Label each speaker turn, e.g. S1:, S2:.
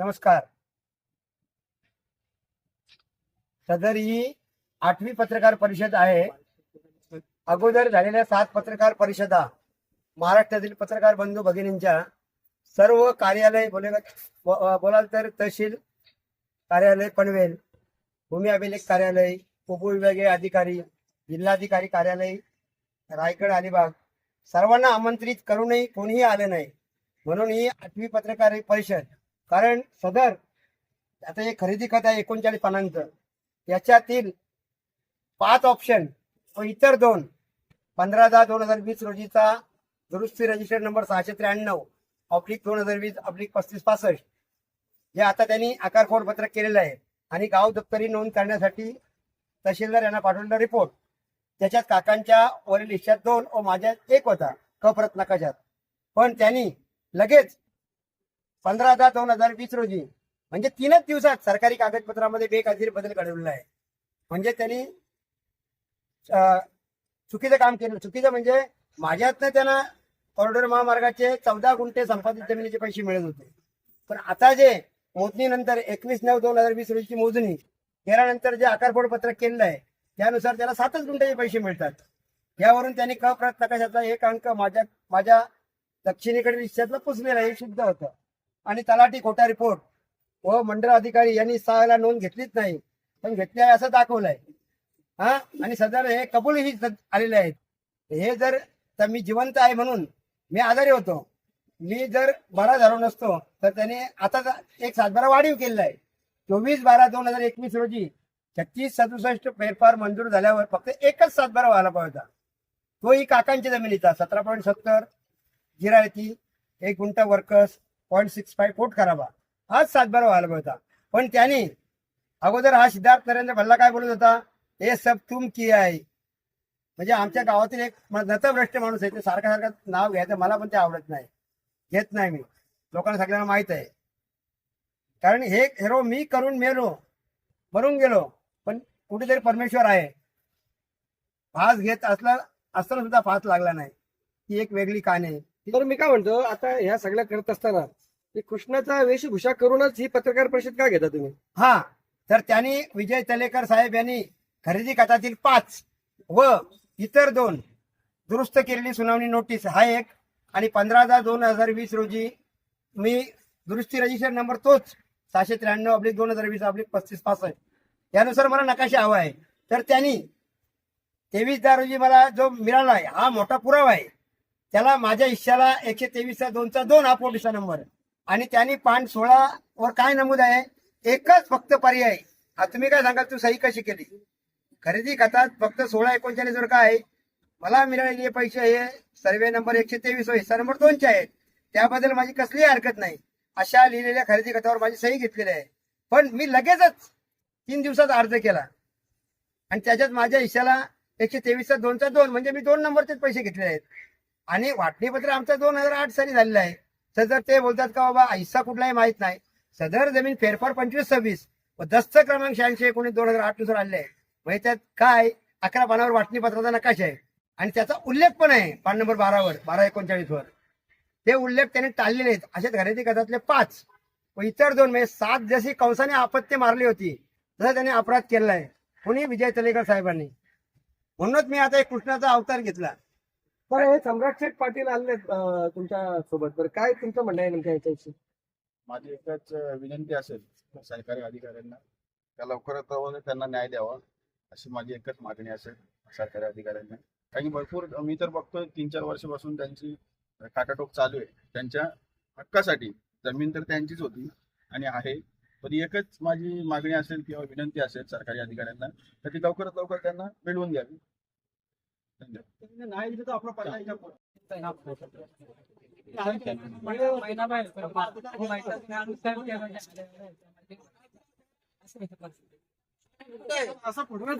S1: नमस्कार. सदर ही आठवी पत्रकार परिषद आहे. अगोदर झालेल्या सात पत्रकार परिषदा महाराष्ट्रातील पत्रकार बंधू भगिनींच्या सर्व कार्यालय बोले बोलाल तर तहसील कार्यालय पनवेल भूमी अभिलेख कार्यालय उपविभागीय अधिकारी जिल्हाधिकारी कार्यालय रायगड अलिबाग. सर्वांना आमंत्रित करूनही कोणीही आले नाही. म्हणून ही आठवी पत्रकार परिषद कारण सदर आता हे खरेदी खत आहे एकोणचाळीस पानांचं याच्यातील पाच ऑप्शन व इतर दोन पंधरा दहा दोन हजार वीस रोजीचा दुरुस्ती रजिस्टर नंबर सहाशे त्र्याण्णव ऑब्लिक दोन हजार वीस ऑब्लिक पस्तीस पासष्ट हे आता त्यांनी आकार पत्रक केलेलं आहे. आणि गाव दप्तरी नोंद करण्यासाठी तहसीलदार यांना पाठवलेला रिपोर्ट त्याच्यात काकांच्या वरील हिश्यात दोन व माझ्यात एक होता. कप्रत नकाशात. पण त्यांनी लगेच पंधरा दहा दोन हजार वीस रोजी. म्हणजे तीनच दिवसात सरकारी कागदपत्रामध्ये बेकायदेशीर बदल घडवलेला आहे. म्हणजे त्यांनी अं, चुकीचं काम केलं. चुकीचं म्हणजे माझ्यातनं त्यांना कॉरिडॉर महामार्गाचे चौदा गुंठे संपादित जमिनीचे पैसे मिळत होते. पण आता जे मोजणीनंतर एकवीस नऊ दोन हजार वीस रोजीची मोजणी केल्यानंतर जे आकारफोड पत्रक केलेलं आहे त्यानुसार त्याला सातच गुंठ्याचे पैसे मिळतात. यावरून त्यांनी कप्रत नकाशाचा एक अंक माझ्या माझ्या दक्षिणेकडील हिश्श्यातला पुसलेला हे सिद्ध होतं. आणि तलाठी खोटा रिपोर्ट हो, व मंडळ अधिकारी यांनी सहाला नोंद घेतलीच नाही. पण घेतली आहे असं दाखवलंय. हा? आणि सदर हे कबूलही आलेले आहेत. हे जर तर मी जिवंत आहे म्हणून मी आजारी होतो. मी जर बरा झालो नसतो तर त्याने आता एक सातबारा वाढीव केलेला आहे. चोवीस बारा दोन हजार एकवीस रोजी छत्तीस सदुसष्ट फेरफार मंजूर झाल्यावर फक्त एकच सातबारा व्हायला पाहिजे होता. तोही काकांच्या जमिनीचा सतरा पॉईंट सत्तर जिरायती एक guntha workers point six five foot करावा. हाच सातबारा व्हायला होता पण त्यांनी अगोदर हा सिद्धार्थ नरेंद्र भल्ला काय बोलत होता? हे सब तुम की आहे म्हणजे आमच्या गावातील एक नतभ्रष्ट माणूस आहे. ते सारखं सारखं नाव घ्यायचं मला पण ते आवडत नाही. घेत नाही मी. लोकांना सगळ्यांना माहीत आहे. कारण हे हेरो मी करून मेलो. मरून गेलो. पण कुठेतरी परमेश्वर आहे. फास घेत असला असताना सुद्धा फास लागला नाही. ही एक वेगळी कान आहे.
S2: तर मी काय म्हणतो आता ह्या सगळ्या करत असताना कृष्णाचा वेशभूषा करूनच ही पत्रकार परिषद का घेता तुम्ही?
S1: हा तर त्यांनी विजय तलेकर साहेब यांनी खरेदी खात्यातील पाच व इतर दोन दुरुस्त केलेली सुनावणी नोटीस हा एक. आणि पंधरा दहा दोन हजार वीस रोजी मी दुरुस्ती रजिस्टर नंबर तोच सहाशे त्र्याण्णव आपली दोन हजार वीस आपली पस्तीस पासष्ट. यानुसार मला नकाशा हवा आहे. तर त्यांनी तेवीस दहा रोजी मला जो मिळाला आहे हा मोठा पुरावा आहे. त्याला माझ्या हिश्श्याला एकशे तेवीसचा दोनचा दोन हा पोलिसचा नंबर आणि त्यांनी पान सोळा वर काय नमूद आहे एकच फक्त पर्याय. तुम्ही काय सांगाल तू सही कशी केली? खरेदी खातात फक्त सोळा एकोणचाळीस वर काय? आहे? मला मिळालेले पैसे हे सर्वे नंबर एकशे तेवीस व हिस्सा नंबर दोनचे आहेत. त्याबद्दल माझी कसलीही हरकत नाही. अशा लिहिलेल्या खरेदी खात्यावर माझी सही घेतलेली आहे. पण मी लगेचच तीन दिवसात अर्ज केला. आणि त्याच्यात माझ्या हिश्श्याला एकशे तेवीसचा दोनचा दोन म्हणजे मी दोन नंबरचेच पैसे घेतलेले आहेत. आणि वाटणीपत्र आमचं दोन हजार आठ साली झालेलं आहे. सदर ते बोलतात का बाबा हिस्सा कुठलाही माहीत नाही. सदर जमीन फेरफार पंचवीस सव्वीस व दस्त क्रमांक शहाऐंशी एकोणीस दोन हजार आठनुसार आले आहे. म्हणजे त्यात काय? अकरा पानावर वाटणीपत्राचा नकाश नकाशा आहे. आणि त्याचा उल्लेख पण आहे पान नंबर बारावर बारा एकोणचाळीस वर ते उल्लेख त्याने टाळलेले आहेत. अशाच खरेदी खात्यातले पाच व इतर दोन म्हणजे सात जशी कंसाने आपत्ती मारली होती तसा त्याने अपराध केलेला आहे. कोणी विजय तलेकर साहेबांनी. म्हणूनच मी आता एक कृष्णाचा अवतार घेतला.
S2: बरं हे सम्राट शेठ पाटील आले तुमच्यासोबत. बरं काय तुमचं म्हणणं आहे नेमकं याच्याविषयी?
S3: माझी एकच विनंती असेल सरकारी अधिकाऱ्यांना. त्या लवकरात लवकर त्यांना न्याय द्यावा अशी माझी एकच मागणी असेल सरकारी अधिकाऱ्यांना. कारण भरपूर मी तर बघतोय तीन चार वर्षापासून त्यांची काटाटोक चालू आहे. त्यांच्या हक्कासाठी जमीन तर त्यांचीच होती आणि आहे. पण एकच माझी मागणी असेल किंवा विनंती असेल सरकारी अधिकाऱ्यांना तर ती लवकरात लवकर त्यांना मिळवून द्यावी.
S1: नाही दिलं तर आपला पर्याय
S2: असं पुढे